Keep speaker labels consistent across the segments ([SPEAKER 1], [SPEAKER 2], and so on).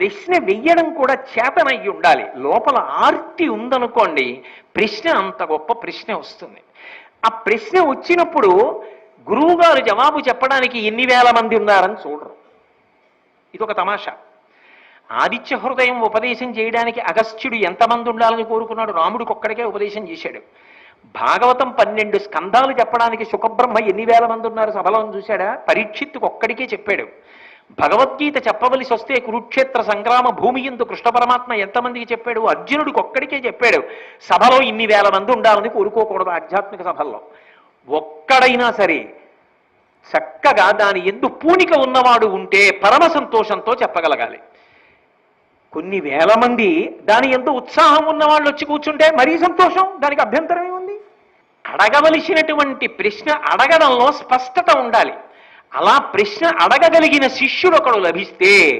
[SPEAKER 1] ప్రశ్న వెయ్యడం కూడా చేతనయ్యి ఉండాలి. లోపల ఆర్తి ఉందనుకోండి ప్రశ్న అంత గొప్ప ప్రశ్న వస్తుంది. ఆ ప్రశ్న వచ్చినప్పుడు గురువుగారు జవాబు చెప్పడానికి ఎన్ని వేల మంది ఉన్నారని చూడరు. ఇది ఒక తమాషా. ఆదిత్య హృదయం ఉపదేశం చేయడానికి అగస్త్యుడు ఎంతమంది ఉండాలని కోరుకున్నాడు? రాముడికి ఒక్కడికే ఉపదేశం చేశాడు. భాగవతం పన్నెండు స్కంధాలు చెప్పడానికి సుఖబ్రహ్మ ఎన్ని వేల మంది ఉన్నారు? సభలో చూశాడా? పరీక్షిత్తుకు ఒక్కడికే చెప్పాడు. భగవద్గీత చెప్పవలసి వస్తే కురుక్షేత్ర సంగ్రామ భూమి ఎందు కృష్ణ పరమాత్మ ఎంతమందికి చెప్పాడు? అర్జునుడికి ఒక్కడికే చెప్పాడు. సభలో ఇన్ని వేల మంది ఉండాలని కోరుకోకూడదు ఆధ్యాత్మిక సభల్లో. ఒక్కడైనా సరే చక్కగా దాని ఎందు పూనిక ఉన్నవాడు ఉంటే పరమ సంతోషంతో చెప్పగలగాలి. కొన్ని వేల మంది దాని ఎందు ఉత్సాహం ఉన్నవాళ్ళు వచ్చి కూర్చుంటే మరీ సంతోషం? దానికి అభ్యంతరం ఏముంది అడగవలసినటువంటి ప్రశ్న అడగడంలో స్పష్టత ఉండాలి. అలా ప్రశ్న అడగగలిగిన శిష్యుడు ఒకడు లభిస్తే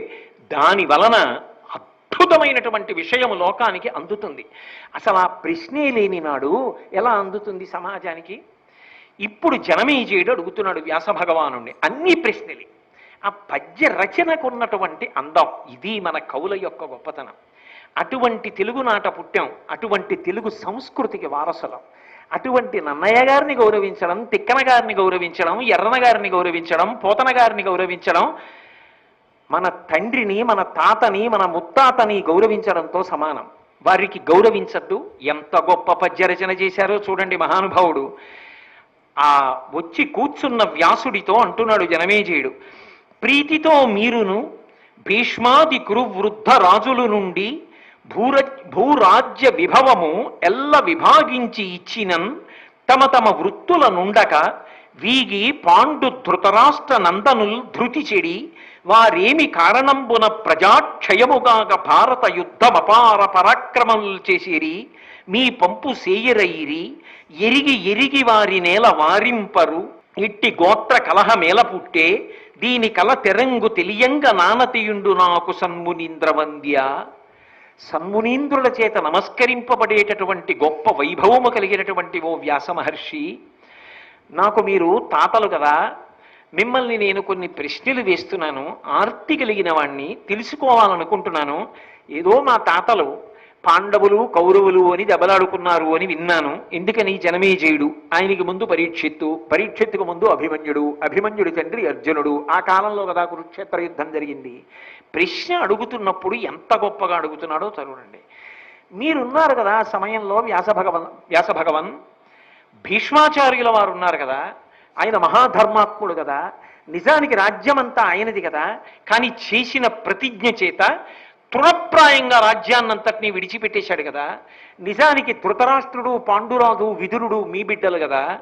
[SPEAKER 1] దాని వలన అద్భుతమైనటువంటి విషయం లోకానికి అందుతుంది. అసలు ఆ ప్రశ్నే లేని నాడు ఎలా అందుతుంది సమాజానికి? ఇప్పుడు జనమేజయుడు అడుగుతున్నాడు వ్యాస భగవాను అన్ని ప్రశ్నలే. ఆ పద్య రచనకు ఉన్నటువంటి అందం ఇది మన కవుల యొక్క గొప్పతనం. అటువంటి తెలుగునాట పుట్టాం అటువంటి తెలుగు సంస్కృతికి వారసులం. అటువంటి నన్నయ్య గారిని గౌరవించడం తిక్కన గారిని గౌరవించడం ఎర్రన గారిని గౌరవించడం పోతన గారిని గౌరవించడం మన తండ్రిని మన తాతని మన ముత్తాతని గౌరవించడంతో సమానం. వారికి గౌరవించద్దు. ఎంత గొప్ప పద్య రచన చేశారో చూడండి మహానుభావుడు. ఆ వచ్చి కూర్చున్న వ్యాసుడితో అంటున్నాడు జనమేజయుడు ప్రీతితో మీరును భీష్మాది కురు వృద్ధ రాజుల నుండి భూర భూరాజ్య విభవము ఎల్ల విభాగించి ఇచ్చినన్ తమ తమ వృత్తుల నుండక వీగి పాండు ధృతరాష్ట్ర నందనుల్ ధృతి చెడి వారేమి కారణంబున ప్రజాక్షయముగాక భారత యుద్ధమపార పరాక్రమములు చేసిరి మీ పంపు సేయరయిరి ఎరిగి ఎరిగి వారి నేల వారింపరు ఇట్టి గోత్ర కలహమేల పుట్టే దీని కల తెరంగు తెలియంగ నానతియుండు నాకు సన్మునీంద్ర వంద్య సన్మునీంద్రుల చేత నమస్కరింపబడేటటువంటి గొప్ప వైభవము కలిగినటువంటి ఓ వ్యాస మహర్షి నాకు మీరు తాతలు కదా మిమ్మల్ని నేను కొన్ని ప్రశ్నలు వేస్తున్నాను ఆర్తి కలిగిన వాణ్ణి తెలుసుకోవాలనుకుంటున్నాను. ఏదో మా తాతలు పాండవులు కౌరవులు అని దెబ్బలాడుకున్నారు అని విన్నాను. ఎందుకని? జనమేజయుడు. ఆయనకి ముందు పరీక్షిత్తు పరీక్షిత్తుకు ముందు అభిమన్యుడు అభిమన్యుడి తండ్రి అర్జునుడు. ఆ కాలంలో కదా కురుక్షేత్ర యుద్ధం జరిగింది. ప్రశ్న అడుగుతున్నప్పుడు ఎంత గొప్పగా అడుగుతున్నాడో చదవండి మీరున్నారు కదా ఆ సమయంలో వ్యాస భగవన్ వ్యాస భగవన్ భీష్మాచార్యుల వారు ఉన్నారు కదా. ఆయన మహాధర్మాత్ముడు కదా. నిజానికి రాజ్యమంతా ఆయనది కదా. కానీ చేసిన ప్రతిజ్ఞ చేత తృణప్రాయంగా రాజ్యాన్నంతటినీ విడిచిపెట్టేశాడు కదా. నిజానికి ధృతరాష్ట్రుడు పాండురాజు విదురుడు మీ బిడ్డలు కదా.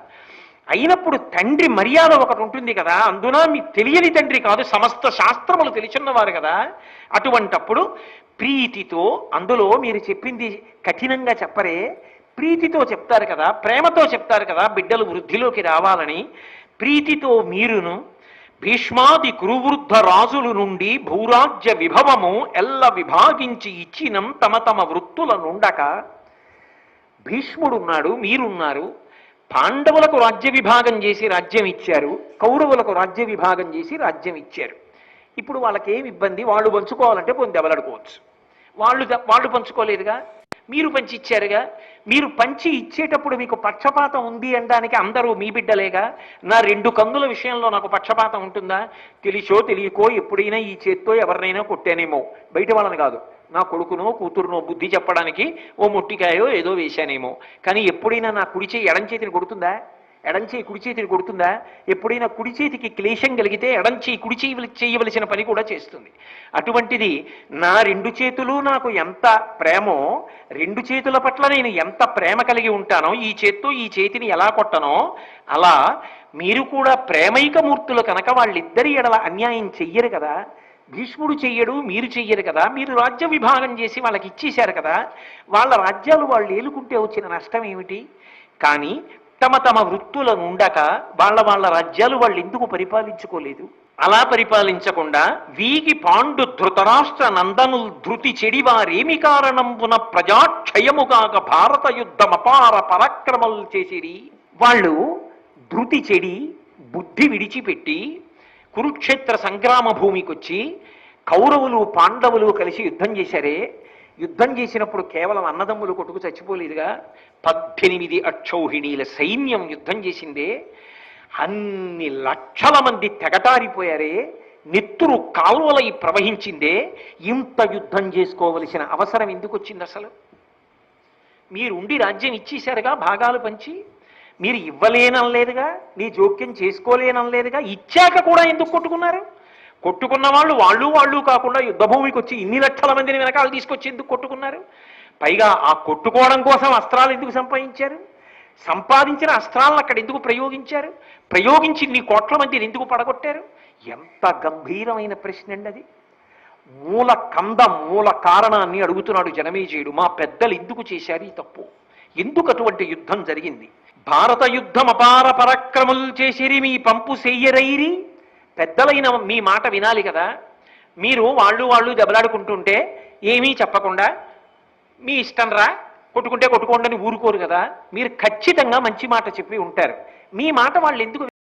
[SPEAKER 1] అయినప్పుడు తండ్రి మర్యాద ఒకటి ఉంటుంది కదా. అందున మీ తెలియని తండ్రి కాదు సమస్త శాస్త్రములు తెలిసిన్నవారు కదా. అటువంటప్పుడు ప్రీతితో అందులో మీరు చెప్పింది కఠినంగా చెప్పరే. ప్రీతితో చెప్తారు కదా ప్రేమతో చెప్తారు కదా బిడ్డలు వృద్ధిలోకి రావాలని. ప్రీతితో మీరును భీష్మాది కురువృద్ధ రాజుల నుండి భూరాజ్య విభవము ఎల్ల విభాగించి ఇచ్చినం తమ తమ వృత్తుల నుండక భీష్ముడున్నాడు మీరున్నారు. పాండవులకు రాజ్య విభాగం చేసి రాజ్యం ఇచ్చారు. కౌరవులకు రాజ్య విభాగం చేసి రాజ్యం ఇచ్చారు. ఇప్పుడు వాళ్ళకి ఏమి ఇబ్బంది? వాళ్ళు పంచుకోవాలంటే పొంది దెబ్బలాడుకోవచ్చు. వాళ్ళు వాళ్ళు పంచుకోలేదుగా? మీరు పంచి ఇచ్చారుగా మీరు పంచి ఇచ్చేటప్పుడు మీకు పక్షపాతం ఉంది అనడానికి అందరూ మీ బిడ్డలేగా? నా రెండు కందుల విషయంలో నాకు పక్షపాతం ఉంటుందా? తెలిసో తెలియకో ఎప్పుడైనా ఈ చేత్తో ఎవరినైనా కొట్టానేమో. బయట వాళ్ళని కాదు. నా కొడుకునో కూతురునో బుద్ధి చెప్పడానికి ఓ మొట్టికాయో ఏదో వేశానేమో. కానీ ఎప్పుడైనా నా కుడి చేయి ఎడం చేతిని కొడుతుందా? ఎడంచేయి కుడి చేతిని కొడుతుందా? ఎప్పుడైనా కుడి చేతికి క్లేశం కలిగితే ఎడంచేయి కుడి చేయి చేయవలసిన పని కూడా చేస్తుంది. అటువంటిది నా రెండు చేతులు నాకు ఎంత ప్రేమో రెండు చేతుల పట్ల నేను ఎంత ప్రేమ కలిగి ఉంటానో ఈ చేత్తో ఈ చేతిని ఎలా కొట్టనో అలా మీరు కూడా ప్రేమైక మూర్తులు కనుక వాళ్ళిద్దరి ఎడల అన్యాయం చెయ్యరు కదా. భీష్ముడు చెయ్యడు మీరు చెయ్యరు కదా. మీరు రాజ్య విభాగం చేసి వాళ్ళకి ఇచ్చేశారు కదా. వాళ్ళ రాజ్యాలు వాళ్ళు ఏలుకుంటే వచ్చిన నష్టం ఏమిటి? కానీ తమ తమ వృత్తులను ఉండక వాళ్ళ వాళ్ళ రాజ్యాలు వాళ్ళు ఎందుకు పరిపాలించుకోలేదు? అలా పరిపాలించకుండా వీగి పాండు ధృతరాష్ట్ర నందనుల్ ధృతి చెడివారేమి కారణంబున ప్రజాక్షయముగాక భారత యుద్ధమపార పరాక్రమలు చేసిరి? వాళ్ళు ధృతి చెడి బుద్ధి విడిచిపెట్టి కురుక్షేత్ర సంగ్రామ భూమికొచ్చి కౌరవులు పాండవులు కలిసి యుద్ధం చేశారే. యుద్ధం చేసినప్పుడు కేవలం అన్నదమ్ములు కొట్టుకు చచ్చిపోలేదుగా. పద్దెనిమిది అక్షౌహిణీల సైన్యం యుద్ధం చేసిందే. అన్ని లక్షల మంది తెగటారిపోయారే. నెత్తురు కాల్వలై ప్రవహించిందే. ఇంత యుద్ధం చేసుకోవలసిన అవసరం ఎందుకు వచ్చింది అసలు? మీరు ఉండి రాజ్యం ఇచ్చేశారుగా భాగాలు పంచి. మీరు ఇవ్వలేనలేదుగా నీ జోక్యం చేసుకోలేనలేదుగా ఇచ్చాక కూడా ఎందుకు కొట్టుకున్నారు? కొట్టుకున్న వాళ్ళు వాళ్ళు వాళ్ళు కాకుండా యుద్ధభూమికి వచ్చి ఇన్ని లక్షల మందిని వెనకాల తీసుకొచ్చి ఎందుకు కొట్టుకున్నారు? పైగా ఆ కొట్టుకోవడం కోసం అస్త్రాలు ఎందుకు సంపాదించారు? సంపాదించిన అస్త్రాలను అక్కడ ఎందుకు ప్రయోగించారు? ప్రయోగించి నీ కోట్ల మందిని ఎందుకు పడగొట్టారు? ఎంత గంభీరమైన ప్రశ్న అండి అది. మూల కంద మూల కారణాన్ని అడుగుతున్నాడు జనమేజయుడు. మా పెద్దలు ఎందుకు చేశారు ఈ తప్పు? ఎందుకు అటువంటి యుద్ధం జరిగింది? భారత యుద్ధం అపార పరాక్రములు చేసిరి మీ పంపు సెయ్యరైరి. పెద్దలైన మీ మాట వినాలి కదా. మీరు వాళ్ళు వాళ్ళు దెబ్బలాడుకుంటుంటే ఏమీ చెప్పకుండా మీ ఇష్టం రా కొట్టుకుంటే కొట్టుకోండి అని ఊరుకోరు కదా. మీరు ఖచ్చితంగా మంచి మాట చెప్పి ఉంటారు. మీ మాట వాళ్ళు ఎందుకు